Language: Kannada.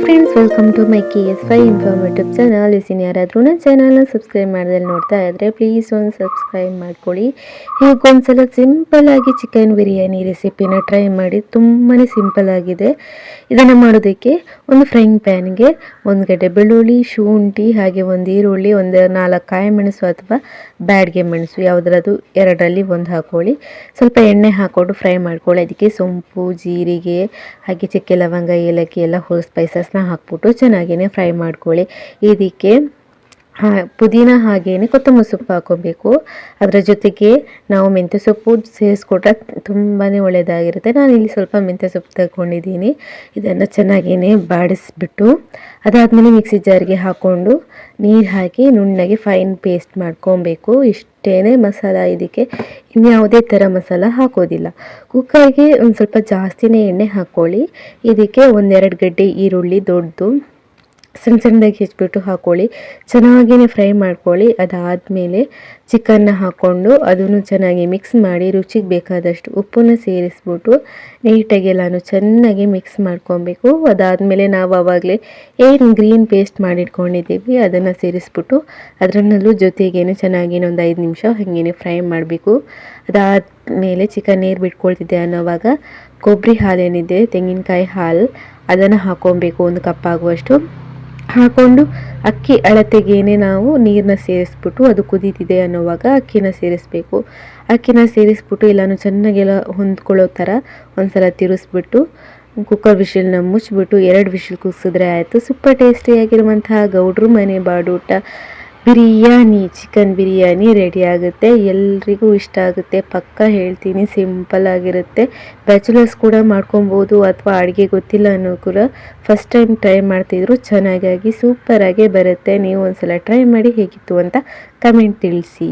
Friends welcome to my K S five informative channel ಇಸಿನ್ ಯಾರಾದರೂ ನನ್ನ ಚಾನಲ್ನ ಸಬ್ಸ್ಕ್ರೈಬ್ ಮಾಡ್ದಲ್ಲಿ ನೋಡ್ತಾ ಇದ್ದರೆ ಪ್ಲೀಸ್ ಒಂದು ಸಬ್ಸ್ಕ್ರೈಬ್ ಮಾಡ್ಕೊಳ್ಳಿ ಈಗ ಸಿಂಪಲ್ ಆಗಿ ಚಿಕನ್ ಬಿರಿಯಾನಿ ರೆಸಿಪಿನ ಟ್ರೈ ಮಾಡಿ ತುಂಬಾ ಸಿಂಪಲ್ ಆಗಿದೆ ಇದನ್ನು ಮಾಡೋದಕ್ಕೆ ಒಂದು ಫ್ರೈಂಗ್ ಪ್ಯಾನ್ಗೆ ಒಂದು ಗಡ್ಡೆ ಬೆಳ್ಳುಳ್ಳಿ ಶುಂಠಿ ಹಾಗೆ ಒಂದು ಈರುಳ್ಳಿ ಒಂದು ನಾಲ್ಕು ಕಾಯಿ ಮೆಣಸು ಅಥವಾ ಬ್ಯಾಡ್ಗೆ ಮೆಣಸು ಯಾವುದರದು ಎರಡರಲ್ಲಿ ಒಂದು ಹಾಕೊಳ್ಳಿ ಸ್ವಲ್ಪ ಎಣ್ಣೆ ಹಾಕ್ಕೊಂಡು ಫ್ರೈ ಮಾಡ್ಕೊಳ್ಳಿ ಅದಕ್ಕೆ ಸೊಂಪು ಜೀರಿಗೆ ಹಾಗೆ ಚಕ್ಕೆ ಲವಂಗ ಏಲಕ್ಕಿ ಎಲ್ಲ ಹೋಲ್ ಸ್ಪೈಸಸ್ನ ಹಾಕ್ಬಿಟ್ಟು ಚೆನ್ನಾಗಿಯೇ ಫ್ರೈ ಮಾಡ್ಕೊಳ್ಳಿ. ಇದಕ್ಕೆ ಪುದೀನ ಹಾಗೇನೆ ಕೊತ್ತಂಬರಿ ಸೊಪ್ಪು ಹಾಕೋಬೇಕು. ಅದರ ಜೊತೆಗೆ ನಾವು ಮೆಂತ್ಯ ಸೊಪ್ಪು ಸೇರಿಸ್ಕೊಟ್ರೆ ತುಂಬಾ ಒಳ್ಳೆಯದಾಗಿರುತ್ತೆ ನಾನು ಇಲ್ಲಿ ಸ್ವಲ್ಪ ಮೆಂತ್ಯ ಸೊಪ್ಪು ತಗೊಂಡಿದ್ದೀನಿ. ಇದನ್ನು ಚೆನ್ನಾಗೇ ಬಾಡಿಸ್ಬಿಟ್ಟು ಅದಾದಮೇಲೆ ಮಿಕ್ಸಿ ಜಾರಿಗೆ ಹಾಕ್ಕೊಂಡು ನೀರು ಹಾಕಿ ನುಣ್ಣಗೆ ಫೈನ್ ಪೇಸ್ಟ್ ಮಾಡ್ಕೊಬೇಕು. ಇಷ್ಟೇ ಮಸಾಲ ಇದಕ್ಕೆ. ಇನ್ಯಾವುದೇ ಥರ ಮಸಾಲ ಹಾಕೋದಿಲ್ಲ. ಕುಕ್ಕರ್ಗೆ ಒಂದು ಸ್ವಲ್ಪ ಜಾಸ್ತಿನೇ ಎಣ್ಣೆ ಹಾಕ್ಕೊಳ್ಳಿ. ಇದಕ್ಕೆ ಒಂದೆರಡು ಗಡ್ಡೆ ಈರುಳ್ಳಿ ದೊಡ್ಡದು ಸಣ್ಣ ಸಣ್ಣದಾಗಿ ಹೆಚ್ಚಿಬಿಟ್ಟು ಹಾಕ್ಕೊಳ್ಳಿ ಚೆನ್ನಾಗಿಯೇ ಫ್ರೈ ಮಾಡ್ಕೊಳ್ಳಿ. ಅದಾದಮೇಲೆ ಚಿಕನ್ನ ಹಾಕ್ಕೊಂಡು ಅದನ್ನು ಚೆನ್ನಾಗಿ ಮಿಕ್ಸ್ ಮಾಡಿ ರುಚಿಗೆ ಬೇಕಾದಷ್ಟು ಉಪ್ಪನ್ನು ಸೇರಿಸ್ಬಿಟ್ಟು ನೀಟಾಗಿ ನಾನು ಚೆನ್ನಾಗಿ ಮಿಕ್ಸ್ ಮಾಡ್ಕೊಬೇಕು. ಅದಾದಮೇಲೆ ನಾವು ಆವಾಗಲೇ ಏನು ಗ್ರೀನ್ ಪೇಸ್ಟ್ ಮಾಡಿಟ್ಕೊಂಡಿದ್ದೀವಿ ಅದನ್ನು ಸೇರಿಸ್ಬಿಟ್ಟು ಅದರಲ್ಲೂ ಜೊತೆಗೇನೆ ಚೆನ್ನಾಗಿ ಒಂದು ಐದು ನಿಮಿಷ ಹಾಗೇನೆ ಫ್ರೈ ಮಾಡಬೇಕು. ಅದಾದಮೇಲೆ ಚಿಕನ್ ನೀರು ಬಿಟ್ಕೊಳ್ತಿದ್ದೆ ಅನ್ನೋವಾಗ ಕೊಬ್ಬರಿ ಹಾಲೇನಿದೆ, ತೆಂಗಿನಕಾಯಿ ಹಾಲು, ಅದನ್ನು ಹಾಕ್ಕೊಬೇಕು ಒಂದು ಕಪ್ ಆಗುವಷ್ಟು. ಹಾಕ್ಕೊಂಡು ಅಕ್ಕಿ ಅಳತೆಗೇನೆ ನಾವು ನೀರನ್ನ ಸೇರಿಸ್ಬಿಟ್ಟು ಅದು ಕುದೀತಿದೆ ಅನ್ನೋವಾಗ ಅಕ್ಕಿನ ಸೇರಿಸ್ಬೇಕು. ಅಕ್ಕಿನ ಸೇರಿಸ್ಬಿಟ್ಟು ಎಲ್ಲನೂ ಚೆನ್ನಾಗೆಲ್ಲ ಹೊಂದ್ಕೊಳ್ಳೋ ಥರ ಒಂದ್ಸಲ ತಿರುಸ್ಬಿಟ್ಟು ಕುಕ್ಕರ್ ವಿಷಲ್ನ ಮುಚ್ಚಿಬಿಟ್ಟು ಎರಡು ವಿಶಿಲ್ ಕುಗ್ಸಿದ್ರೆ ಆಯಿತು. ಸೂಪರ್ ಟೇಸ್ಟಿಯಾಗಿರುವಂತಹ ಗೌಡ್ರು ಮನೆ ಬಾಡೂಟ. ಬಿರಿಯಾನಿ, ಚಿಕನ್ ಬಿರಿಯಾನಿ ರೆಡಿ ಆಗುತ್ತೆ. ಎಲ್ರಿಗೂ ಇಷ್ಟ ಆಗುತ್ತೆ. ಪಕ್ಕ ಹೇಳ್ತೀನಿ, ಸಿಂಪಲ್ ಆಗಿರುತ್ತೆ. ಬ್ಯಾಚುಲರ್ಸ್ ಕೂಡ ಮಾಡ್ಕೊಬೋದು ಅಥವಾ ಅಡುಗೆ ಗೊತ್ತಿಲ್ಲ ಅನ್ನೋ ಕೂಡ ಫಸ್ಟ್ ಟೈಮ್ ಟ್ರೈ ಮಾಡ್ತಿದ್ರು ಚೆನ್ನಾಗಾಗಿ ಸೂಪರಾಗೇ ಬರುತ್ತೆ. ನೀವು ಒಂದ್ಸಲ ಟ್ರೈ ಮಾಡಿ ಹೇಗಿತ್ತು ಅಂತ ಕಮೆಂಟ್ ತಿಳಿಸಿ.